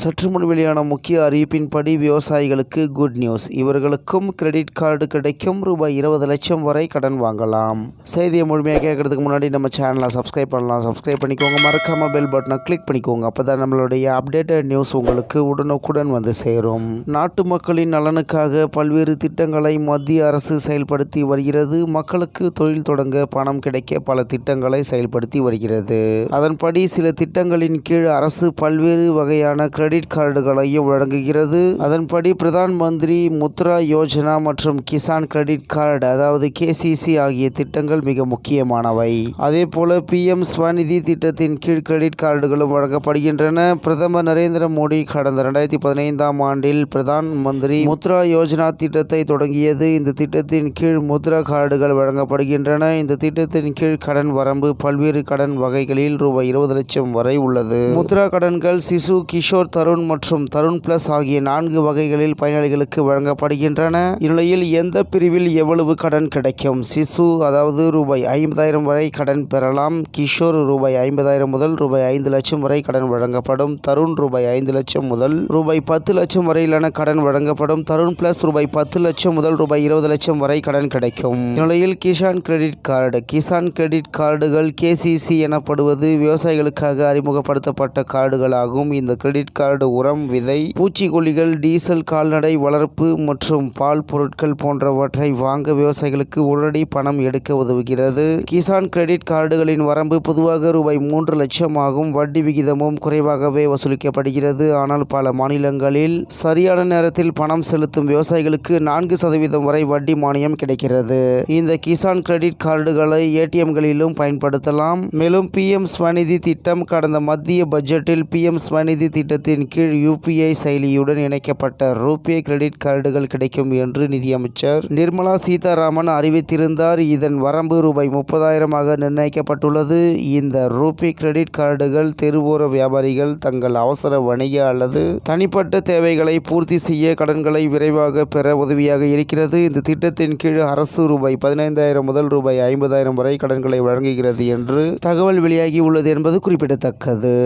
சற்று முன் வெளியான முக்கிய அறிவிப்பின்படி விவசாயிகளுக்கு குட் நியூஸ் இவர்களுக்கும் கிரெடிட் கார்டு கிடைக்கும். ரூபாய் இருபது லட்சம் வரை கடன் வாங்கலாம். செய்தியை முழுமையாக கேட்கறதுக்கு முன்னாடி நம்ம சேனலை சப்ஸ்கிரைப் பண்ணலாம். சப்ஸ்கிரைப் பண்ணிக்கோங்க. மறக்காம பெல் பட்டனை கிளிக் பண்ணிக்கோங்க. அப்பதான் நம்மளுடைய அப்டேட்டட் நியூஸ் உங்களுக்கு உடனுக்குடன் வந்து சேரும். நாட்டு மக்களின் நலனுக்காக பல்வேறு திட்டங்களை மத்திய அரசு செயல்படுத்தி வருகிறது. மக்களுக்கு தொழில் தொடங்க பணம் கிடைக்க பல திட்டங்களை செயல்படுத்தி வருகிறது. அதன்படி சில திட்டங்களின் கீழ் அரசு பல்வேறு வகையான கிரெடிட் கிரெடிட் கார்டுகளையும் வழங்குகிறது. அதன்படி பிரதான் மந்திரி முத்ரா யோஜனா மற்றும் கிசான் கிரெடிட் கார்டு அதாவது கேசிசி ஆகிய திட்டங்கள் மிக முக்கியமானவை. அதே போல பிஎம் ஸ்வநிதி திட்டத்தின் கீழ் கிரெடிட் கார்டுகளும் வழங்கப்படுகின்றன. பிரதமர் நரேந்திர மோடி கடந்த ரெண்டாயிரத்தி பதினைந்தாம் ஆண்டில் பிரதான் மந்திரி முத்ரா யோஜனா திட்டத்தை தொடங்கியது. இந்த திட்டத்தின் கீழ் முத்ரா கார்டுகள் வழங்கப்படுகின்றன. இந்த திட்டத்தின் கீழ் கடன் வரம்பு பல்வேறு கடன் வகைகளில் ரூபாய் இருபது லட்சம் வரை உள்ளது. முத்ரா கடன்கள் சிசு கிஷோர் தருண் மற்றும் தருண் பிளஸ் ஆகிய நான்கு வகைகளில் பயனாளிகளுக்கு வழங்கப்படுகின்றன. இந்நிலையில் எந்த பிரிவில் எவ்வளவு கடன் கிடைக்கும்? சிசு அதாவது ரூபாய் ஐம்பதாயிரம் வரை கடன் பெறலாம். கிஷோர் ரூபாய் ஐம்பதாயிரம் முதல் ரூபாய் ஐந்து லட்சம் வரை கடன் வழங்கப்படும். தருண் ரூபாய் ஐந்து லட்சம் முதல் ரூபாய் பத்து லட்சம் வரையிலான கடன் வழங்கப்படும். தருண் பிளஸ் ரூபாய் பத்து லட்சம் முதல் ரூபாய் இருபது லட்சம் வரை கடன் கிடைக்கும். இந்நிலையில் Kisan credit card Kisan credit கார்டுகள் கேசிசி எனப்படுவது விவசாயிகளுக்காக அறிமுகப்படுத்தப்பட்ட கார்டுகளாகும் இந்த கிரெடிட் கார்டு உரம் விதை பூச்சிக்கொல்லிகள் டீசல் கால்நடை வளர்ப்பு மற்றும் பால் பொருட்கள் போன்றவற்றை வாங்க விவசாயிகளுக்கு உடனடி பணம் எடுக்க உதவுகிறது. கிசான் கிரெடிட் கார்டுகளின் வரம்பு பொதுவாக ரூபாய் மூன்று லட்சம் ஆகும். வட்டி விகிதமும் குறைவாகவே வசூலிக்கப்படுகிறது. ஆனால் பல மாநிலங்களில் சரியான நேரத்தில் பணம் செலுத்தும் விவசாயிகளுக்கு நான்கு சதவீதம் வரை வட்டி மானியம் கிடைக்கிறது. இந்த கிசான் கிரெடிட் கார்டுகளை ஏடிஎம்களிலும் பயன்படுத்தலாம். மேலும் பிஎம் ஸ்வநிதி திட்டம் கடந்த மத்திய பட்ஜெட்டில் பிஎம் ஸ்வநிதி திட்டத்தின் கீழ் யூபிஐ செயலியுடன் இணைக்கப்பட்ட ரூபே கிரெடிட் கார்டுகள் கிடைக்கும் என்று நிதியமைச்சர் நிர்மலா சீதாராமன் அறிவித்திருந்தார். இதன் வரம்பு ரூபாய் முப்பதாயிரமாக நிர்ணயிக்கப்பட்டுள்ளது. இந்த ரூபே கிரெடிட் கார்டுகள் தெருவோர வியாபாரிகள் தங்கள் அவசர வணிக அல்லது தனிப்பட்ட தேவைகளை பூர்த்தி செய்ய கடன்களை விரைவாக பெற உதவியாக இருக்கிறது. இந்த திட்டத்தின் கீழ் அரசு ரூபாய் பதினைந்தாயிரம் முதல் ரூபாய் ஐம்பதாயிரம் வரை கடன்களை வழங்குகிறது என்று தகவல் வெளியாகி உள்ளது என்பது குறிப்பிடத்தக்கது.